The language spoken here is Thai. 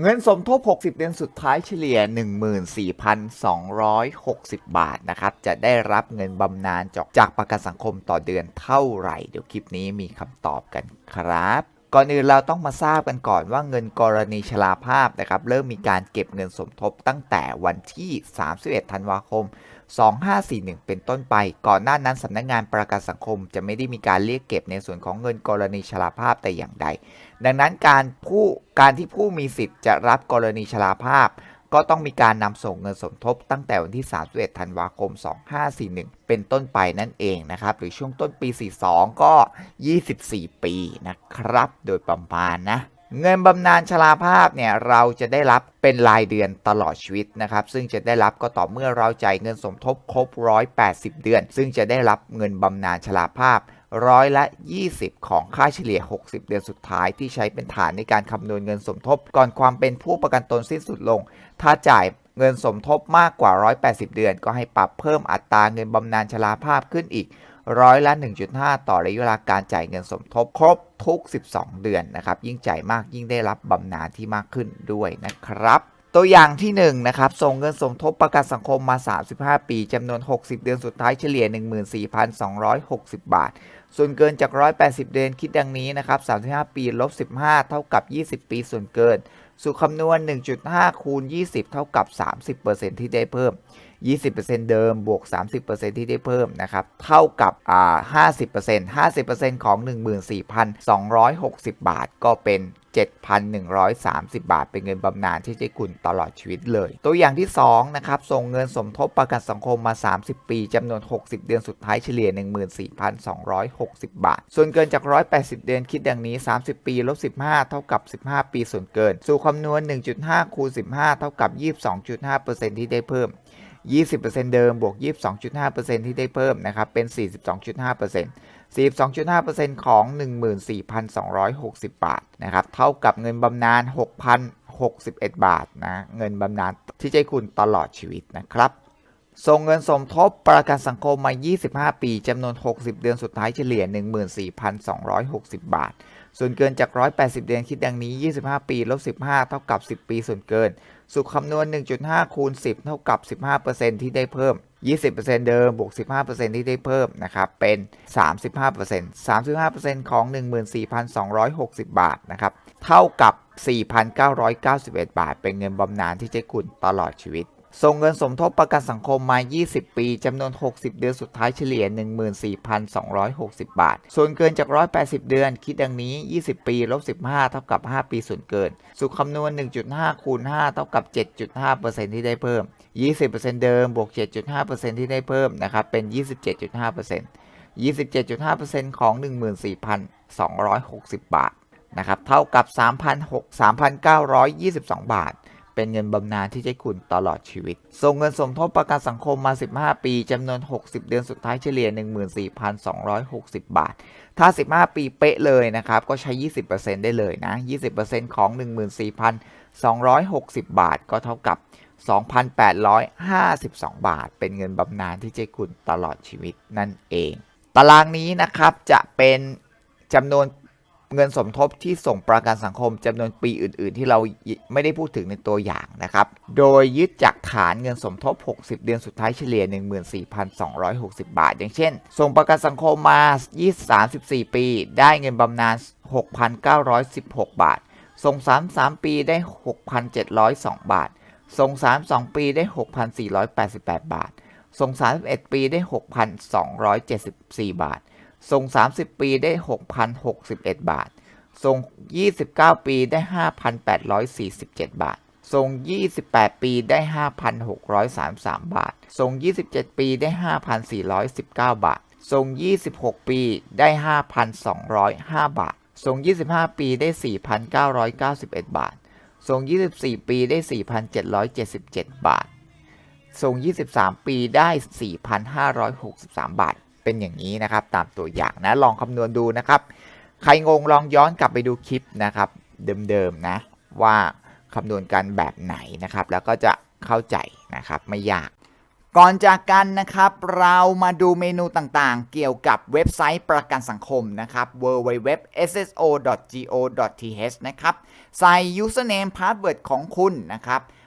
เงินสมทบ 60 เดือนสุดท้ายเฉลี่ย 14,260 บาทนะครับ จะได้รับเงินบำนาญจากจากประกันสังคมต่อเดือนเท่าไหร่ เดี๋ยวคลิปนี้มีคำตอบกันครับก่อนอื่นเราต้องมาทราบกันก่อนว่าเงินกรณีชราภาพนะครับเริ่มมีการเก็บเงินสมทบตั้งแต่วันที่ 31 ธันวาคม 2541 เป็นต้นไป ก่อนหน้านั้นสำนักงานประกันสังคมจะไม่ได้มีการเรียกเก็บในส่วนของเงินกรณีชราภาพแต่อย่างใด ดังนั้นการผู้การที่ผู้มีสิทธิ์จะรับกรณีชราภาพ ก็ต้องมีการนำส่งเงินสมทบตั้งแต่วันที่ 31 ธันวาคม 2541 เป็นต้นไปนั่นเองนะครับ หรือช่วงต้นปี 42 ก็ 24 ปีนะครับ โดยประมาณนะเงินบำนาญชราภาพเนี่ยเราจะได้รับเป็นรายเดือนตลอดชีวิตนะครับ ซึ่งจะได้รับก็ต่อเมื่อเราจ่ายเงินสมทบครบ 180 เดือน ซึ่งจะได้รับเงินบำนาญชราภาพ ร้อยละ 20 ของค่าเฉลี่ย 60 เดือนสุดท้ายที่ใช้เป็นฐานในการคำนวณเงินสมทบ ก่อนความเป็นผู้ประกันตนสิ้นสุดลง ถ้าจ่ายเงินสมทบมากกว่า 180 เดือน ก็ให้ปรับเพิ่มอัตราเงินบำนาญชราภาพขึ้นอีกร้อยละ 1.5 ต่อระยะเวลาการจ่ายเงินสมทบครบทุก 12 เดือนนะครับ ยิ่งจ่ายมากยิ่งได้รับบำนาญที่มากขึ้นด้วยนะครับ ตัวอย่างที่1นะครับ ส่งเงินสมทบประกันสังคมมา 35 ปีจำนวน 60 เดือนสุดท้ายเฉลี่ย 14,260 บาท ส่วนเกินจาก 180 เดือนคิดดังนี้นะครับ 35 ปีลบ15 เท่ากับ 20 ปีส่วนเกิน สู่คำนวณ 1.5 คูณ 20 เท่ากับ 30%ที่ได้เพิ่ม20%เดิมบวก 30%ที่ได้เพิ่มนะครับเท่ากับอ่า50% 50%ของ 14,260 บาท ก็เป็น7,130 บาท เป็นเงินบำนาญที่จะคุณตลอดชีวิตเลย ตัวอย่างที่2นะครับ ส่งเงินสมทบประกันสังคมมา 30 ปีจำนวน 60 เดือนสุดท้ายเฉลี่ย 14,260 บาท ส่วนเกินจาก 180 เดือนคิดดังนี้ 30 ปีลบ15 เท่ากับ 15 ปีส่วนเกิน สู่คำนวณ 1.5 คูณ 15 เท่ากับ 22.5%ที่ได้เพิ่ม 20%เดิมบวก 22.5%ที่ได้เพิ่มนะครับ เป็น 42.5% 42.5%ของ 14,260 บาทนะครับ เท่ากับเงินบำนาญ6,061 บาทนะ เงินบำนาญที่ใจคุณตลอดชีวิตนะครับ ส่งเงินสมทบประกันสังคมมา 25 ปี จำนวน 60 เดือนสุดท้ายเฉลี่ย 14,260 บาท ส่วนเกินจาก 180 เดือนคิดดังนี้ 25 ปีลบ15 เท่ากับ 10 ปี ส่วนเกิน สุขคำนวณ 1.5 คูณ 10 เท่ากับ 15%ที่ได้เพิ่ม 20%เดิมบวก 15%ที่ได้เพิ่มนะครับ เป็น 35% 35%ของ 14,260 บาทนะครับ เท่ากับ 4,991 บาท เป็นเงินบำนาญที่จะคุณตลอดชีวิต ส่งเงินสมทบประกันสังคมมา 20 ปี จำนวน 60 เดือนสุดท้ายเฉลี่ย 14,260 บาท ส่วนเกินจาก 180 เดือน คิดดังนี้ 20 ปีลบ15 เท่ากับ 5 ปีส่วนเกิน สุขคำนวณ 1.5 คูณ 5 เท่ากับ 7.5%ที่ได้เพิ่ม 20%เดิม บวก 7.5%ที่ได้เพิ่มนะครับ เป็น 27.5% 27.5%ของ 14,260 บาทนะครับ เท่ากับ 3,922 บาท เป็นเงินบำนาญที่จะคุณตลอดชีวิต ส่งเงินสมทบประกันสังคมมา 15 ปีจำนวน 60 เดือนสุดท้ายเฉลี่ย 14,260 บาท ถ้า 15 ปีเป๊ะเลยนะครับ ก็ใช้ 20%ได้เลยนะ 20%ของ 14,260 บาท ก็เท่ากับ 2,852 บาท เป็นเงินบำนาญที่จะคุณตลอดชีวิตนั่นเอง ตารางนี้นะครับจะเป็นจำนวน เงินสมทบที่ส่งประกันสังคมจำนวนปีอื่น ๆ ที่เราไม่ได้พูดถึงในตัวอย่างนะครับ โดยยึดจากฐานเงินสมทบ 60 เดือนสุดท้ายเฉลี่ย 14,260 บาท อย่างเช่น ส่งประกันสังคมมา 34 ปี ได้เงินบำนาญ 6,916 บาท ส่ง 33 ปีได้ 6,702 บาท ส่ง 32 ปีได้ 6,488 บาท ส่ง 31 ปีได้ 6,274 บาท ส่ง 30 ปีได้ 6,061 บาท ส่ง 29 ปีได้ 5,847 บาท ส่ง 28 ปีได้ 5,633 บาท ส่ง 27 ปีได้ 5,419 บาท ส่ง 26 ปีได้ 5,205 บาท ส่ง 25 ปีได้ 4,991 บาท ส่ง 24 ปีได้ 4,777 บาท ส่ง 23 ปีได้ 4,563 บาท เป็นอย่างนี้นะครับ ตามตัวอย่างนะลองคำนวณดูนะครับ ใครงงลองย้อนกลับไปดูคลิปนะครับ เดิมๆนะว่าคำนวณกันแบบไหนนะครับ แล้วก็จะเข้าใจนะครับไม่ยาก ก่อนจากกันนะครับ เรามาดูเมนูต่างๆ เกี่ยวกับเว็บไซต์ประกันสังคมนะครับ www.sso.go.th นะครับ ใส่ username password ของคุณนะครับ